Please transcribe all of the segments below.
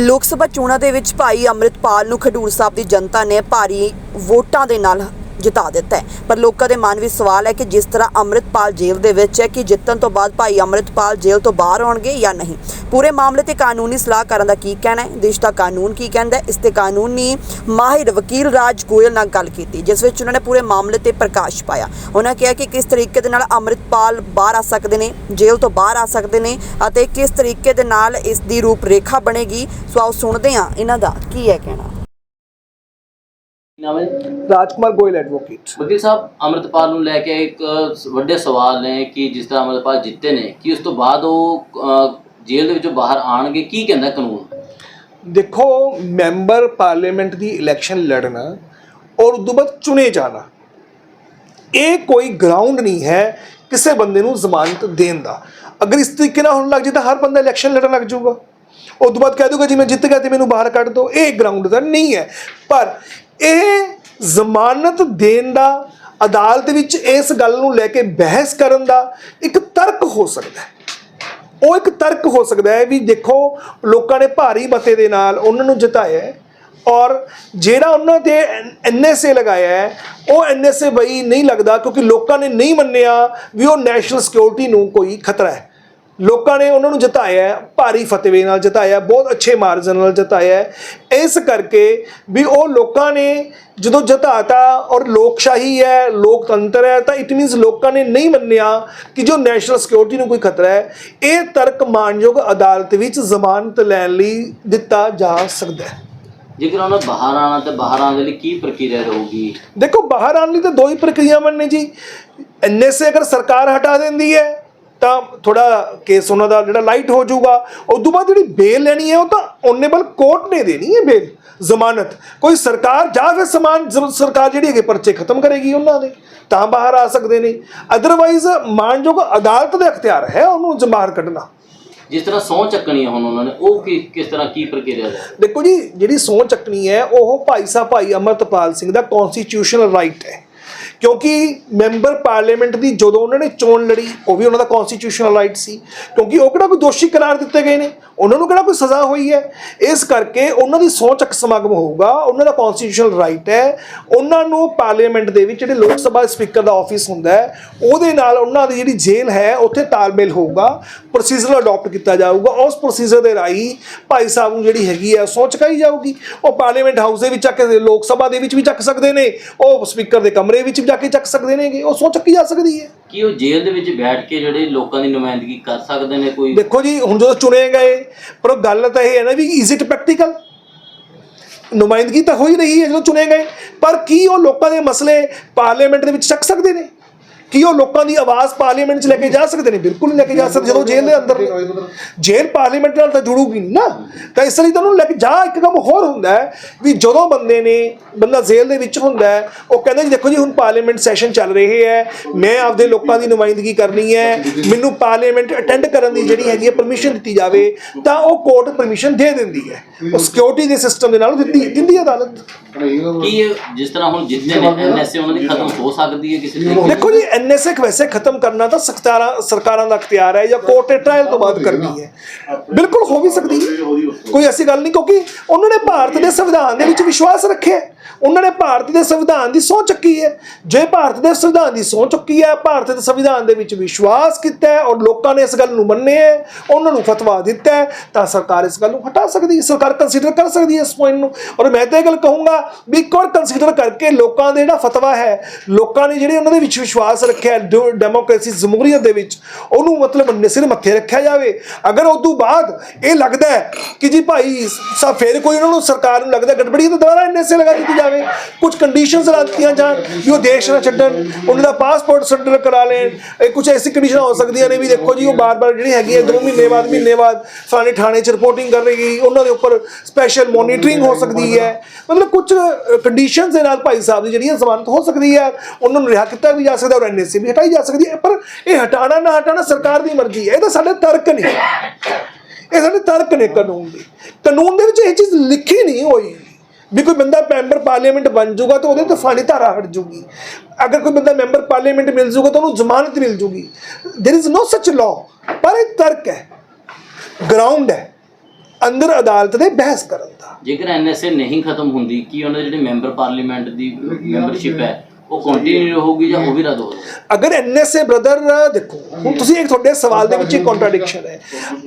ਲੋਕ ਸਭਾ ਚੋਣਾਂ ਦੇ ਵਿੱਚ ਭਾਈ ਅੰਮ੍ਰਿਤਪਾਲ ਨੂੰ ਖਡੂਰ ਸਾਹਿਬ ਦੀ ਜਨਤਾ ਨੇ ਭਾਰੀ ਵੋਟਾਂ ਦੇ ਨਾਲ ਜਿਤਾ ਦਿੱਤਾ ਹੈ। ਪਰ ਲੋਕਾਂ ਦੇ ਮਨ ਵਿੱਚ ਸਵਾਲ ਹੈ ਕਿ ਜਿਸ ਤਰ੍ਹਾਂ ਅੰਮ੍ਰਿਤਪਾਲ ਜੇਲ੍ਹ ਦੇ ਵਿੱਚ ਹੈ, ਕਿ ਜਿੱਤਣ ਤੋਂ ਬਾਅਦ ਭਾਈ ਅੰਮ੍ਰਿਤਪਾਲ ਜੇਲ੍ਹ ਤੋਂ ਬਾਹਰ ਆਉਣਗੇ ਜਾਂ ਨਹੀਂ? ਪੂਰੇ ਮਾਮਲੇ ਤੇ ਕਾਨੂੰਨੀ ਸਲਾਹਕਾਰਾਂ ਦਾ ਕੀ ਕਹਿਣਾ ਹੈ? ਦੇਸ਼ ਦਾ ਕਾਨੂੰਨ ਕੀ ਕਹਿੰਦਾ ਹੈ? ਇਸ ਤੇ ਕਾਨੂੰਨੀ ਮਾਹਿਰ ਵਕੀਲ ਰਾਜ ਗੋਇਲ ਨਾਲ ਗੱਲ ਕੀਤੀ, ਜਿਸ ਵਿੱਚ ਉਹਨਾਂ ਨੇ ਪੂਰੇ ਮਾਮਲੇ ਤੇ ਪ੍ਰਕਾਸ਼ ਪਾਇਆ। ਉਹਨਾਂ ਕਿਹਾ ਕਿ ਕਿਸ ਤਰੀਕੇ ਦੇ ਨਾਲ ਅੰਮ੍ਰਿਤਪਾਲ ਬਾਹਰ ਆ ਸਕਦੇ ਨੇ, ਜੇਲ੍ਹ ਤੋਂ ਬਾਹਰ ਆ ਸਕਦੇ ਨੇ ਅਤੇ ਕਿਸ ਤਰੀਕੇ ਦੇ ਨਾਲ ਇਸ ਦੀ ਰੂਪਰੇਖਾ ਬਣੇਗੀ? ਸੋ ਆਓ ਸੁਣਦੇ ਹਾਂ ਇਹਨਾਂ ਦਾ ਕੀ ਹੈ ਕਹਿਣਾ। ਨਾਮ ਹੈ? ਰਾਜਕੁਮਾਰ ਗੋਇਲ ਐਡਵੋਕੇਟ। ਵਕੀਲ ਸਾਹਿਬ ਅੰਮ੍ਰਿਤਪਾਲ ਨੂੰ ਲੈ ਕੇ ਇੱਕ ਵੱਡੇ ਸਵਾਲ ਨੇ ਕਿ ਜਿਸ ਤਰ੍ਹਾਂ ਅੰਮ੍ਰਿਤਪਾਲ ਜਿੱਤੇ ਨੇ ਕਿ ਉਸ ਤੋਂ ਬਾਅਦ ਉਹ ਅ, ਜੇਲ੍ਹ ਦੇ ਵਿੱਚੋਂ ਬਾਹਰ ਆਣਗੇ ਕੀ ਕਹਿੰਦਾ ਕਾਨੂੰਨ? ਦੇਖੋ ਮੈਂਬਰ ਪਾਰਲੀਮੈਂਟ ਦੀ ਇਲੈਕਸ਼ਨ ਲੜਨਾ ਔਰ ਉਦੋਂ ਬਾਅਦ ਚੁਣੇ ਜਾਣਾ ਇਹ ਕੋਈ ਗਰਾਊਂਡ ਨਹੀਂ ਹੈ ਕਿਸੇ ਬੰਦੇ ਨੂੰ ਜ਼ਮਾਨਤ ਦੇਣ ਦਾ। ਅਗਰ ਇਸ ਤਰੀਕੇ ਨਾਲ ਹੋਣ ਲੱਗ ਜੇ ਤਾਂ ਹਰ ਬੰਦਾ ਇਲੈਕਸ਼ਨ ਲੜਨ ਲੱਗ ਜਾਊਗਾ। ਉਸ ਤੋਂ ਬਾਅਦ ਕਹਿ ਦੂਗਾ ਜੀ ਮੈਂ ਜਿੱਤ ਗਿਆ ਤੇ ਮੈਨੂੰ ਬਾਹਰ ਕੱਢ ਦਿਓ। ਇਹ ਗਰਾਊਂਡ ਦਾ ਨਹੀਂ ਹੈ। ਪਰ ਇਹ ਜ਼ਮਾਨਤ ਦੇਣ ਦਾ, ਅਦਾਲਤ ਵਿੱਚ ਇਸ ਗੱਲ ਨੂੰ ਲੈ ਕੇ ਬਹਿਸ ਕਰਨ ਦਾ ਇੱਕ ਤਰਕ ਹੋ ਸਕਦਾ ਹੈ। ਉਹ ਇੱਕ ਤਰਕ ਹੋ ਸਕਦਾ ਹੈ ਵੀ ਦੇਖੋ, ਲੋਕਾਂ ਨੇ ਭਾਰੀ ਮਤੇ ਦੇ ਨਾਲ ਉਹਨਾਂ ਨੂੰ ਜਿਤਾਇਆ ਹੈ ਔਰ ਜਿਹੜਾ ਉਹਨਾਂ ਤੇ ਐਨਐਸਏ ਲਗਾਇਆ ਹੈ, ਉਹ ਐਨਐਸਏ ਬਈ ਨਹੀਂ ਲੱਗਦਾ ਕਿਉਂਕਿ ਲੋਕਾਂ ਨੇ ਨਹੀਂ ਮੰਨਿਆ ਵੀ ਉਹ ਨੈਸ਼ਨਲ ਸਿਕਿਉਰਿਟੀ ਨੂੰ ਕੋਈ ਖਤਰਾ ਹੈ। ਲੋਕਾਂ ਨੇ ਉਹਨਾਂ ਨੂੰ ਜਿਤਾਇਆ ਭਾਰੀ ਫਤਵੇ ਨਾਲ ਜਿਤਾਇਆ ਬਹੁਤ ਅੱਛੇ ਮਾਰਜਨ ਨਾਲ ਜਿਤਾਇਆ। ਇਸ ਕਰਕੇ ਵੀ ਉਹ ਲੋਕਾਂ ਨੇ ਜਦੋਂ ਜਿਤਾਤਾ ਔਰ ਲੋਕਸ਼ਾਹੀ ਹੈ ਲੋਕਤੰਤਰ ਹੈ ਤਾਂ ਇਟ ਮੀਨਸ ਲੋਕਾਂ ਨੇ ਨਹੀਂ ਮੰਨਿਆ ਕਿ ਜੋ ਨੈਸ਼ਨਲ ਸਿਕਿਉਰਿਟੀ ਨੂੰ ਕੋਈ ਖਤਰਾ ਹੈ ਇਹ ਤਰਕ ਮਾਨਯੋਗ ਅਦਾਲਤ ਵਿੱਚ ਜ਼ਮਾਨਤ ਲੈਣ ਲਈ ਦਿੱਤਾ ਜਾ ਸਕਦਾ ਹੈ। ਜੇਕਰ ਉਹਨਾਂ ਬਾਹਰ ਆਣਾ ਤੇ ਬਾਹਰ ਆਉਣ ਦੇ ਲਈ ਕੀ ਪ੍ਰਕਿਰਿਆ ਰਹੂਗੀ? ਦੇਖੋ ਬਾਹਰ ਆਉਣ ਲਈ ਤਾਂ ਦੋ ਹੀ ਪ੍ਰਕਿਰਿਆਵਾਂ ਨੇ ਜੀ। ਐਨਐਸਏ ਅਗਰ ਸਰਕਾਰ ਹਟਾ ਦਿੰਦੀ ਹੈ ਤਾਂ ਥੋੜਾ ਕੇਸ ਉਹਨਾਂ ਦਾ ਜਿਹੜਾ ਲਾਈਟ ਹੋ ਜਾਊਗਾ ਉਸ ਤੋਂ ਬਾਅਦ ਜਿਹੜੀ ਬੇਲ ਲੈਣੀ ਹੈ ਉਹ ਤਾਂ ਓਨੇਬਲ ਕੋਰਟ ਨੇ ਦੇਣੀ ਹੈ ਬੇਲ ਜ਼ਮਾਨਤ। ਕੋਈ ਸਰਕਾਰ ਜਾਂ ਫਿਰ ਸਮਾਨ ਸਰਕਾਰ ਜਿਹੜੀ ਹੈਗੇ ਪਰਚੇ ਖਤਮ ਕਰੇਗੀ ਉਹਨਾਂ ਦੇ ਤਾਂ ਬਾਹਰ ਆ ਸਕਦੇ ਨੇ। ਅਦਰਵਾਈਜ਼ ਮਾਨਯੋਗ ਅਦਾਲਤ ਦਾ ਅਖਤਿਆਰ ਹੈ ਉਹਨੂੰ ਜ- ਬਾਹਰ ਕੱਢਣਾ। ਜਿਸ ਤਰ੍ਹਾਂ ਸਹੁੰ ਚੱਕਣੀ ਹੈ ਹੁਣ ਉਹਨਾਂ ਨੇ ਉਹ ਕੀ ਕਿਸ ਤਰ੍ਹਾਂ ਕੀ ਪ੍ਰਕਿਰਿਆ ਹੈ? ਦੇਖੋ ਜੀ ਜਿਹੜੀ ਸਹੁੰ ਚੱਕਣੀ ਹੈ ਉਹ ਭਾਈ ਸਾਹਿਬ ਭਾਈ ਅਮਰਤਪਾਲ ਸਿੰਘ ਦਾ ਕਨਸਟੀਟਿਊਸ਼ਨਲ ਰਾਈਟ ਹੈ। ਕਿਉਂਕਿ ਮੈਂਬਰ ਪਾਰਲੀਮੈਂਟ ਦੀ ਜਦੋਂ ਉਹਨਾਂ ਨੇ ਚੋਣ ਲੜੀ, ਉਹ ਵੀ ਉਹਨਾਂ ਦਾ ਕਨਸਟੀਟਿਊਸ਼ਨਲ ਰਾਈਟ ਸੀ। ਕਿਉਂਕਿ ਉਹ ਕਿਹੜਾ ਕੋਈ ਦੋਸ਼ੀ ਕਰਾਰ ਦਿੱਤੇ ਗਏ ਨੇ? ਉਹਨਾਂ ਨੂੰ ਕਿਹੜਾ ਕੋਈ ਸਜ਼ਾ ਹੋਈ ਹੈ? ਇਸ ਕਰਕੇ ਉਹਨਾਂ ਦੀ ਸਹੁੰ ਚੱਕ ਸਮਾਗਮ ਹੋਊਗਾ, ਉਹਨਾਂ ਦਾ ਕਨਸਟੀਟਿਊਸ਼ਨਲ ਰਾਈਟ ਹੈ। ਉਹਨਾਂ ਨੂੰ ਪਾਰਲੀਮੈਂਟ ਦੇ ਵਿੱਚ ਜਿਹੜੇ ਲੋਕ ਸਭਾ ਸਪੀਕਰ ਦਾ ਆਫਿਸ ਹੁੰਦਾ ਹੈ, ਉਹਦੇ ਨਾਲ ਉਹਨਾਂ ਦੀ ਜਿਹੜੀ ਜੇਲ੍ਹ ਹੈ, ਉੱਥੇ ਤਾਲਮੇਲ ਹੋਊਗਾ ਪ੍ਰੋਸੀਜਰ ਅਡਾਪਟ ਕੀਤਾ ਜਾਊਗਾ। ਉਸ ਪ੍ਰੋਸੀਜਰ ਦੇ ਰਾਹੀਂ ਭਾਈ ਸਾਹਿਬ ਨੂੰ ਜਿਹੜੀ ਹੈਗੀ ਹੈ ਸਹੁੰ ਚੁਕਾਈ ਜਾਊਗੀ। ਉਹ ਪਾਰਲੀਮੈਂਟ ਹਾਊਸ ਦੇ ਵਿੱਚ ਚੱਕ ਲੋਕ ਸਭਾ ਦੇ ਵਿੱਚ ਵੀ ਚੱਕ ਸਕਦੇ ਨੇ, ਉਹ ਸਪੀਕਰ ਦੇ ਕਮਰੇ ਵਿੱਚ ਵੀ ਜਾ ਕੇ ਚੱਕ ਸਕਦੇ ਨੇਗੇ, ਉਹ ਸਹੁੰ ਚੱਕੀ ਜਾ ਸਕਦੀ ਹੈ। ਕਿ ਉਹ ਜੇਲ੍ਹ ਦੇ ਵਿੱਚ ਬੈਠ ਕੇ ਜਿਹੜੇ ਲੋਕਾਂ ਦੀ ਨੁਮਾਇੰਦਗੀ ਕਰ ਸਕਦੇ ਨੇ ਕੋਈ? ਦੇਖੋ ਜੀ, ਹੁਣ ਜਦੋਂ ਚੁਣੇ ਗਏ, ਪਰ ਉਹ ਗੱਲ ਤਾਂ ਇਹ ਹੈ ਨਾ ਵੀ ਇਜ਼ ਇਟ ਪ੍ਰੈਕਟੀਕਲ ਨੁਮਾਇੰਦਗੀ ਤਾਂ ਹੋ ਹੀ ਰਹੀ ਹੈ ਜਦੋਂ ਚੁਣੇ ਗਏ, ਪਰ ਕੀ ਉਹ ਲੋਕਾਂ ਦੇ ਮਸਲੇ ਪਾਰਲੀਮੈਂਟ ਦੇ ਵਿੱਚ ਚੱਕ ਸਕਦੇ ਨੇ? ਕੀ ਉਹ ਲੋਕਾਂ ਦੀ ਆਵਾਜ਼ ਪਾਰਲੀਮੈਂਟ 'ਚ ਲੈ ਕੇ ਜਾ ਸਕਦੇ ਨੇ? ਬਿਲਕੁਲ ਨਹੀਂ ਲੈ ਕੇ ਜਾ ਸਕਦੇ ਜਦੋਂ ਜੇਲ੍ਹ ਦੇ ਅੰਦਰ ਨੇ ਜੇਲ੍ਹ ਪਾਰਲੀਮੈਂਟ ਨਾਲ ਤਾਂ ਜੁੜੂਗੀ ਨਹੀਂ ਨਾ। ਤਾਂ ਇਸ ਲਈ ਤਾਂ ਉਹਨੂੰ ਲੈ ਕੇ ਜਾ ਇੱਕ ਕੰਮ ਹੋਰ ਹੁੰਦਾ ਹੈ ਵੀ ਜਦੋਂ ਬੰਦੇ ਨੇ ਬੰਦਾ ਜੇਲ੍ਹ ਦੇ ਵਿੱਚ ਹੁੰਦਾ ਹੈ ਉਹ ਕਹਿੰਦਾ ਜੀ ਦੇਖੋ ਜੀ ਹੁਣ ਪਾਰਲੀਮੈਂਟ ਸੈਸ਼ਨ ਚੱਲ ਰਹੇ ਹੈ ਮੈਂ ਆਪਦੇ ਲੋਕਾਂ ਦੀ ਨੁਮਾਇੰਦਗੀ ਕਰਨੀ ਹੈ ਮੈਨੂੰ ਪਾਰਲੀਮੈਂਟ ਅਟੈਂਡ ਕਰਨ ਦੀ ਜਿਹੜੀ ਹੈਗੀ ਹੈ ਪਰਮਿਸ਼ਨ ਦਿੱਤੀ ਜਾਵੇ ਤਾਂ ਉਹ ਕੋਰਟ ਪਰਮਿਸ਼ਨ ਦੇ ਦਿੰਦੀ ਹੈ। ਉਹ ਸਿਕਿਉਰਿਟੀ ਦੇ ਸਿਸਟਮ ਦੇ ਨਾਲ ਦਿੱਤੀ ਦਿੰਦੀ ਹੈ ਅਦਾਲਤ। ਕੀ ਇਹ ਜਿਸ ਤਰ੍ਹਾਂ ਹੁਣ ਜਿੱਤੇ ਨੇ ਐਨਐਸਏ ਉਹਨਾਂ ਦੀ ਖਤਮ ਹੋ ਸਕਦੀ ਹੈ ਕਿਸੇ ਤਰੀਕੇ ਦੇਖੋ ਜੀ ਐਨਐਸਏ ਵੈਸੇ ਖਤਮ ਕਰਨਾ ਤਾਂ ਸਰਕਾਰਾਂ ਸਰਕਾਰਾਂ ਦਾ ਅਖਤਿਆਰ ਹੈ ਜਾਂ ਕੋਰਟ ਦੇ ਟ੍ਰਾਇਲ ਤੋਂ ਬਾਅਦ ਕਰਨੀ ਹੈ। ਬਿਲਕੁਲ ਹੋ ਵੀ ਸਕਦੀ ਹੈ। ਕੋਈ ਐਸੀ ਗੱਲ ਨਹੀਂ, ਕਿਉਂਕਿ ਉਹਨਾਂ ਨੇ ਭਾਰਤ ਦੇ ਸੰਵਿਧਾਨ ਦੇ ਵਿੱਚ ਵਿਸ਼ਵਾਸ ਰੱਖਿਆ ਉਹਨਾਂ ਨੇ ਭਾਰਤ ਦੇ ਸੰਵਿਧਾਨ ਦੀ ਸਹੁੰ ਚੱਕੀ ਹੈ। ਜੇ ਭਾਰਤ ਦੇ ਸੰਵਿਧਾਨ ਦੀ ਸਹੁੰ ਚੁੱਕੀ ਹੈ, ਭਾਰਤ ਦੇ ਸੰਵਿਧਾਨ ਦੇ ਵਿੱਚ ਵਿਸ਼ਵਾਸ ਕੀਤਾ ਹੈ ਔਰ ਲੋਕਾਂ ਨੇ ਇਸ ਗੱਲ ਨੂੰ ਮੰਨਿਆ ਹੈ, ਉਹਨਾਂ ਨੂੰ ਫਤਵਾ ਦਿੱਤਾ ਹੈ, ਤਾਂ ਸਰਕਾਰ ਇਸ ਗੱਲ ਨੂੰ ਹਟਾ ਸਕਦੀ ਹੈ। ਸਰਕਾਰ ਕੰਸੀਡਰ ਕਰ ਸਕਦੀ ਹੈ ਇਸ ਪੁਆਇੰਟ ਨੂੰ। ਔਰ ਮੈਂ ਤਾਂ ਇਹ ਗੱਲ ਕਹੂੰਗਾ ਵੀ ਇੱਕ ਵਾਰ ਕੰਸੀਡਰ ਕਰਕੇ ਲੋਕਾਂ ਦੇ ਜਿਹੜਾ ਫਤਵਾ ਹੈ, ਲੋਕਾਂ ਨੇ ਜਿਹੜੇ ਉਹਨਾਂ ਦੇ ਵਿੱਚ ਵਿਸ਼ਵਾਸ ਰੱਖਿਆ ਹੈ ਡੈਮੋਕ੍ਰੇਸੀ ਜਮਹੂਰੀਅਤ ਦੇ ਵਿੱਚ, ਉਹਨੂੰ ਮਤਲਬ ਅੰਨੇ ਸਿਰ ਮੱਥੇ ਰੱਖਿਆ ਜਾਵੇ। ਅਗਰ ਉਸ ਤੋਂ ਬਾਅਦ ਇਹ ਲੱਗਦਾ ਹੈ ਕਿ ਜੀ ਭਾਈ, ਸਾ ਫੇਰ ਕੋਈ ਉਹਨਾਂ ਨੂੰ ਸਰਕਾਰ ਨੂੰ ਲੱਗਦਾ ਗੜਬੜੀ ਹੈ ਤਾਂ ਦੁਬਾਰਾ ਐਨਐਸਏ ਲਗਾ ਦਿੱਤੀ ਜਾਵੇ ਕੁਝ ਕੰਡੀਸ਼ਨਸ ਲਾ ਦਿੱਤੀਆਂ ਜਾਣ, ਵੀ ਉਹ ਦੇਸ਼ ਨਾ ਛੱਡਣ, ਉਹਨਾਂ ਦਾ ਪਾਸਪੋਰਟ ਸਰੈਂਡਰ ਕਰਾ ਲੈਣ, ਇਹ ਕੁਝ ਐਸੀ ਕੰਡੀਸ਼ਨਾਂ ਹੋ ਸਕਦੀਆਂ ਨੇ ਵੀ ਦੇਖੋ ਜੀ, ਉਹ ਬਾਰ-ਬਾਰ ਜਿਹੜੀ ਹੈਗੀ ਹੈ ਦੋ ਮਹੀਨੇ ਬਾਅਦ ਮਹੀਨੇ ਬਾਅਦ ਫਲਾਣੇ ਥਾਣੇ 'ਚ ਰਿਪੋਰਟਿੰਗ ਕਰ ਰਹੀ, ਉਹਨਾਂ ਦੇ ਉੱਪਰ ਸਪੈਸ਼ਲ ਮੋਨੀਟਰਿੰਗ ਹੋ ਸਕਦੀ ਹੈ। ਮਤਲਬ ਕੁਝ ਕੰਡੀਸ਼ਨਸ ਦੇ ਨਾਲ ਭਾਈ ਸਾਹਿਬ ਦੀ ਜਿਹੜੀ ਹੈ ਜ਼ਮਾਨਤ ਹੋ ਸਕਦੀ ਹੈ, ਉਹਨਾਂ ਨੂੰ ਰਿਹਾ ਕੀਤਾ ਵੀ ਜਾ ਸਕਦਾ ਔਰ ਐਨਐਸਏ ਵੀ ਹਟਾਈ ਜਾ ਸਕਦੀ ਹੈ, ਪਰ ਇਹ ਹਟਾਣਾ ਨਾ ਹਟਾਣਾ ਸਰਕਾਰ ਦੀ ਮਰਜ਼ੀ ਹੈ, ਇਹ ਤਾਂ ਸਾਡੇ ਤਰਕ ਨਹੀਂ ਇਹ ਸਾਡੇ ਤਰਕ ਨੇ ਕਾਨੂੰਨ ਦੇ। ਕਾਨੂੰਨ ਦੇ ਵਿੱਚ ਇਹ ਚੀਜ਼ ਲਿਖੀ ਨਹੀਂ ਹੋਈ। ਵੀ ਕੋਈ ਬੰਦਾ ਮੈਂਬਰ ਪਾਰਲੀਮੈਂਟ ਬਣ ਜਾਊਗਾ ਤਾਂ ਉਹਦੇ ਤੇ ਫਾਨੀ ਧਾਰਾ ਹਟ ਜੂਗੀ ਅਗਰ ਕੋਈ ਬੰਦਾ ਮੈਂਬਰ ਪਾਰਲੀਮੈਂਟ ਮਿਲ ਜਾਊਗਾ ਤਾਂ ਉਹਨੂੰ ਜ਼ਮਾਨਤ ਮਿਲ ਜੂਗੀ there is no such law ਪਰ ਇਹ ਤਰਕ ਹੈ ਗਰਾਊਂਡ ਹੈ ਅੰਦਰ ਅਦਾਲਤ ਦੇ ਬਹਿਸ ਕਰਨ ਦਾ ਜੇਕਰ ਐਨਐਸਏ ਨਹੀਂ ਖਤਮ ਹੁੰਦੀ ਕੀ ਉਹਨਾਂ ਦੇ ਜਿਹੜੇ ਮੈਂਬਰ ਪਾਰਲੀਮੈਂਟ ਦੀ ਮੈਂਬਰਸ਼ਿਪ ਹੈ ਉਹ ਕੰਟੀਨਿਊ ਰਹੂਗੀ ਜਾਂ ਉਹ ਵੀ ਰੱਦ ਹੋ ਜਾਊਗੀ। ਅਗਰ ਐਨਐਸਏ ਬ੍ਰਦਰ ਦੇਖੋ, ਹੁਣ ਤੁਸੀਂ ਇੱਕ ਤੁਹਾਡੇ ਸਵਾਲ ਦੇ ਵਿੱਚ ਇੱਕ ਕੰਟਰਡਿਕਸ਼ਨ ਹੈ।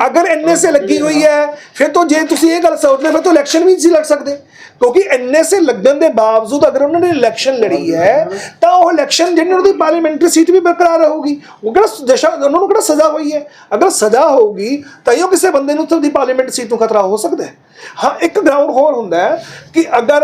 ਅਗਰ ਐਨਐਸਏ ਲੱਗੀ ਹੋਈ ਹੈ, ਫਿਰ ਤੋਂ ਜੇ ਤੁਸੀਂ ਇਹ ਗੱਲ ਸੋਚਦੇ ਫਿਰ ਤਾਂ ਇਲੈਕਸ਼ਨ ਵੀ ਨਹੀਂ ਲੜ ਸਕਦੇ। ਕਿਉਂਕਿ ਐਨਐਸਏ ਲੱਗਣ ਦੇ ਬਾਵਜੂਦ ਅਗਰ ਉਹਨਾਂ ਨੇ ਇਲੈਕਸ਼ਨ ਲੜੀ ਹੈ, ਤਾਂ ਉਹ ਇਲੈਕਸ਼ਨ ਜਿਹੜੀ ਉਹਨਾਂ ਦੀ ਪਾਰਲੀਮੈਂਟਰੀ ਸੀਟ ਵੀ ਬਰਕਰਾਰ ਰਹੂਗੀ। ਉਹ ਕਿਹੜਾ ਦਸ਼ਾ ਉਹਨਾਂ ਨੂੰ ਕਿਹੜਾ ਸਜ਼ਾ ਹੋਈ ਹੈ? ਅਗਰ ਸਜ਼ਾ ਹੋਊਗੀ, ਤਾਂ ਇਹ ਕਿਸੇ ਬੰਦੇ ਨੂੰ ਤੁਹਾਡੀ ਪਾਰਲੀਮੈਂਟ ਸੀਟ ਤੋਂ ਖਤਰਾ ਹੋ ਸਕਦਾ ਹੈ। ਹਾਂ, ਇੱਕ ਗਰਾਊਂਡ ਹੋਰ ਹੁੰਦਾ ਹੈ ਕਿ ਅਗਰ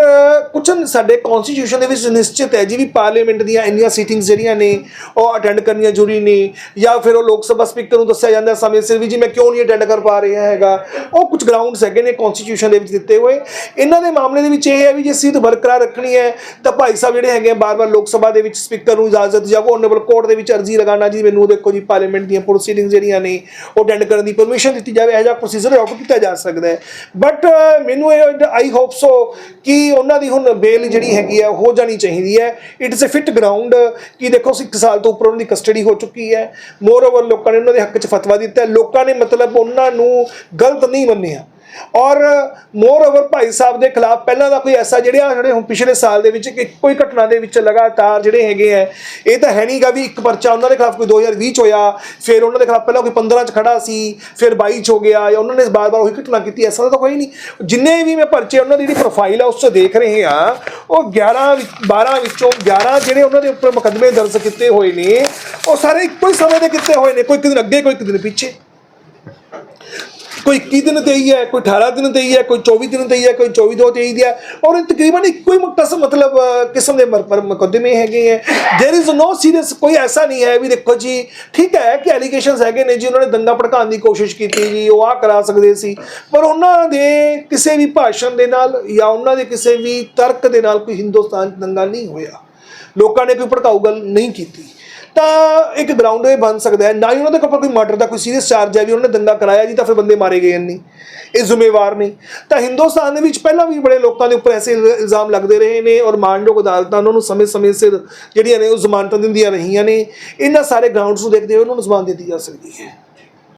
ਕੁਝ ਸਾਡੇ ਕਨਸਟੀਟਿਊਸ਼ਨ ਦੇ ਵਿੱਚ ਨਿਸ਼ਚਿਤ ਹੈ ਜੀ ਵੀ ਪਾਰਲੀਮੈਂਟ ਦੀਆਂ ਇੰਨੀਆਂ ਸੀਟਿੰਗਸ ਜਿਹੜੀਆਂ ਨੇ, ਉਹ ਅਟੈਂਡ ਕਰਨੀਆਂ ਜ਼ਰੂਰੀ ਨੇ, ਜਾਂ ਫਿਰ ਉਹ ਲੋਕ ਸਭਾ ਸਪੀਕਰ ਨੂੰ ਦੱਸਿਆ ਜਾਂਦਾ ਸਮੇਂ ਸਿਰ ਵੀ ਜੀ ਮੈਂ ਕਿਉਂ ਨਹੀਂ ਅਟੈਂਡ ਕਰ ਪਾ ਰਿਹਾ ਹੈਗਾ। ਉਹ ਕੁਝ ਗਰਾਊਂਡਸ ਹੈਗੇ ਨੇ ਕਨਸਟੀਟਿਊਸ਼ਨ ਦੇ ਵਿੱਚ ਦਿੱਤੇ ਹੋਏ। ਇਹਨਾਂ ਦੇ ਮਾਮਲੇ ਦੇ ਵਿੱਚ ਇਹ ਹੈ ਵੀ ਜੇ ਸੀਟ ਬਰਕਰਾਰ ਰੱਖਣੀ ਹੈ, ਤਾਂ ਭਾਈ ਸਾਹਿਬ ਜਿਹੜੇ ਹੈਗੇ ਆ, ਬਾਰ-ਬਾਰ ਲੋਕ ਸਭਾ ਦੇ ਵਿੱਚ ਸਪੀਕਰ ਨੂੰ ਇਜਾਜ਼ਤ ਜਾਂ ਓਨਰੇਬਲ ਕੋਰਟ ਦੇ ਵਿੱਚ ਅਰਜ਼ੀ ਲਗਾਉਣਾ ਜੀ, ਮੈਨੂੰ ਦੇਖੋ ਜੀ ਪਾਰਲੀਮੈਂਟ ਦੀਆਂ ਪ੍ਰੋਸੀਡਿੰਗਸ ਜਿਹੜੀਆਂ ਨੇ, ਉਹ ਅਟੈਂਡ ਕਰਨ ਦੀ ਪਰਮਿਸ਼ਨ ਦਿੱਤੀ ਜਾਵੇ। ਇਹ ਜਿਹਾ ਪ੍ਰੋਸੀਜਰ ਆਫ ਕੀਤਾ ਜਾ ਸਕਦਾ ਹੈ। ਬਟ ਮੈਨੂੰ ਇਹ ਆਈ ਹੋਪ ਸੋ ਕਿ ਉਹਨਾਂ ਦੀ ਹੁਣ ਬੇਲ ਜਿਹੜੀ ਹੈਗੀ ਹੈ ਹੋ ਜਾਣੀ ਚਾਹੀਦੀ ਹੈ। It's is a fit ground ਕਿ ਦੇਖੋ ਇੱਕ ਸਾਲ ਤੋਂ ਉੱਪਰ ਉਹਨਾਂ ਦੀ ਕਸਟਡੀ ਹੋ ਚੁੱਕੀ ਹੈ। ਮੋਰ ਓਵਰ ਲੋਕਾਂ ਨੇ ਉਹਨਾਂ ਦੇ ਹੱਕ 'ਚ ਫਤਵਾ ਦਿੱਤਾ ਲੋਕਾਂ ਨੇ ਮਤਲਬ ਉਹਨਾਂ ਨੂੰ ਗਲਤ ਨਹੀਂ ਮੰਨਿਆ। ਔਰ ਮੋਰ ਓਵਰ ਭਾਈ ਸਾਹਿਬ ਦੇ ਖਿਲਾਫ ਪਹਿਲਾਂ ਦਾ ਕੋਈ ਐਸਾ ਜਿਹੜਾ ਜਿਹੜੇ ਹੁਣ ਪਿਛਲੇ ਸਾਲ ਦੇ ਵਿੱਚ ਕਿ ਕੋਈ ਘਟਨਾ ਦੇ ਵਿੱਚ ਲਗਾਤਾਰ ਜਿਹੜੇ ਹੈਗੇ ਆ, ਇਹ ਤਾਂ ਹੈ ਨਹੀਂਗਾ ਵੀ ਇੱਕ ਪਰਚਾ ਉਹਨਾਂ ਦੇ ਖਿਲਾਫ ਕੋਈ 2020 ਚ ਹੋਇਆ, ਫਿਰ ਉਹਨਾਂ ਦੇ ਖਿਲਾਫ ਪਹਿਲਾਂ ਕੋਈ 15 ਚ ਖੜਾ ਸੀ, ਫਿਰ 22 ਚ ਹੋ ਗਿਆ ਜਾਂ ਉਹਨਾਂ ਨੇ ਬਾਰ-ਬਾਰ ਉਹੀ ਘਟਨਾ ਕੀਤੀ, ਐਸਾ ਤਾਂ ਕੋਈ ਨਹੀਂ। ਜਿੰਨੇ ਵੀ ਮੈਂ ਪਰਚੇ ਉਹਨਾਂ ਦੀ ਜਿਹੜੀ ਪ੍ਰੋਫਾਈਲ ਆ, ਉਸ 'ਚ ਦੇਖ ਰਹੇ ਆ, ਉਹ 11 ਵਿੱਚ- 12 ਵਿੱਚੋਂ 11 ਜਿਹੜੇ ਉਹਨਾਂ ਦੇ ਉੱਪਰ ਮੁਕੱਦਮੇ ਦਰਜ ਕੀਤੇ ਹੋਏ ਨੇ, ਉਹ ਸਾਰੇ ਇੱਕੋ ਹੀ ਸਮੇਂ ਦੇ ਕੀਤੇ ਹੋਏ ਨੇ, ਕੋਈ ਇੱਕ ਦਿਨ ਅੱਗੇ, ਕੋਈ ਇੱਕ ਦਿਨ ਪਿੱਛੇ। ਕੋਈ 21 ਦਿਨ ਤੇ ਹੀ ਹੈ ਕੋਈ 18 ਦਿਨ ਤੇ ਹੀ ਹੈ ਕੋਈ 24 ਦਿਨ ਤੇ ਹੀ ਹੈ ਕੋਈ 24 ਦੋ ਤੇ ਹੀ ਹੈ ਔਰ ਇਹ ਤਕਰੀਬਨ ਇੱਕੋ ਹੀ ਮੁਕਤਸ ਮਤਲਬ ਅ, ਕਿਸਮ ਦੇ ਮਰ- ਪਰ ਮੁਕੱਦਮੇ ਹੈਗੇ ਹੈ देयर इज नो ਸੀਰੀਅਸ ਕੋਈ ਐਸਾ ਨਹੀਂ ਹੈ ਵੀ ਦੇਖੋ ਜੀ ਠੀਕ ਹੈ ਕਿ ਐਲੀਗੇਸ਼ਨਸ ਹੈਗੇ ਨੇ ਜੀ ਉਹਨਾਂ ਨੇ ਦੰਗਾ ਭੜਕਾਉਣ ਦੀ ਕੋਸ਼ਿਸ਼ ਕੀਤੀ ਜੀ ਉਹ ਆ ਕਰਾ ਸਕਦੇ ਸੀ ਪਰ ਉਹਨਾਂ ਦੇ ਕਿਸੇ ਵੀ ਭਾਸ਼ਣ ਦੇ ਨਾਲ ਜਾਂ ਉਹਨਾਂ ਦੇ ਕਿਸੇ ਵੀ ਤਰਕ ਦੇ ਨਾਲ ਕੋਈ ਹਿੰਦੁਸਤਾਨ 'ਚ ਦੰਗਾ ਨਹੀਂ ਹੋਇਆ ਲੋਕਾਂ ਨੇ ਕੋਈ ਭੜਕਾਊ ਗੱਲ ਨਹੀਂ ਕੀਤੀ ਤਾਂ ਇੱਕ ਗਰਾਊਂਡ ਇਹ ਬਣ ਸਕਦਾ ਹੈ। ਨਾ ਹੀ ਉਹਨਾਂ ਦੇ ਉੱਪਰ ਕੋਈ ਮਰਡਰ ਦਾ ਕੋਈ ਸੀਰੀਅਸ ਚਾਰਜ ਹੈ ਵੀ ਉਹਨਾਂ ਨੇ ਦੰਗਾ ਕਰਾਇਆ ਜੀ, ਤਾਂ ਫਿਰ ਬੰਦੇ ਮਾਰੇ ਗਏ ਨਹੀਂ ਇਹ ਜ਼ਿੰਮੇਵਾਰ ਨਹੀਂ। ਤਾਂ ਹਿੰਦੁਸਤਾਨ ਦੇ ਵਿੱਚ ਪਹਿਲਾਂ ਵੀ ਬੜੇ ਲੋਕਾਂ ਦੇ ਉੱਪਰ ਐਸੇ ਇਲਜ਼ਾਮ ਲੱਗਦੇ ਰਹੇ ਨੇ ਔਰ ਮਾਨਯੋਗ ਅਦਾਲਤਾਂ ਉਹਨਾਂ ਨੂੰ ਸਮੇਂ-ਸਮੇਂ ਸਿਰ ਜਿਹੜੀਆਂ ਨੇ ਉਹ ਜ਼ਮਾਨਤਾਂ ਦਿੰਦੀਆਂ ਰਹੀਆਂ ਨੇ। ਇਹਨਾਂ ਸਾਰੇ ਗਰਾਊਂਡਸ ਨੂੰ ਦੇਖਦੇ ਹੋਏ ਉਹਨਾਂ ਨੂੰ ਜ਼ਮਾਨਤ ਦਿੱਤੀ ਜਾ ਸਕਦੀ ਹੈ।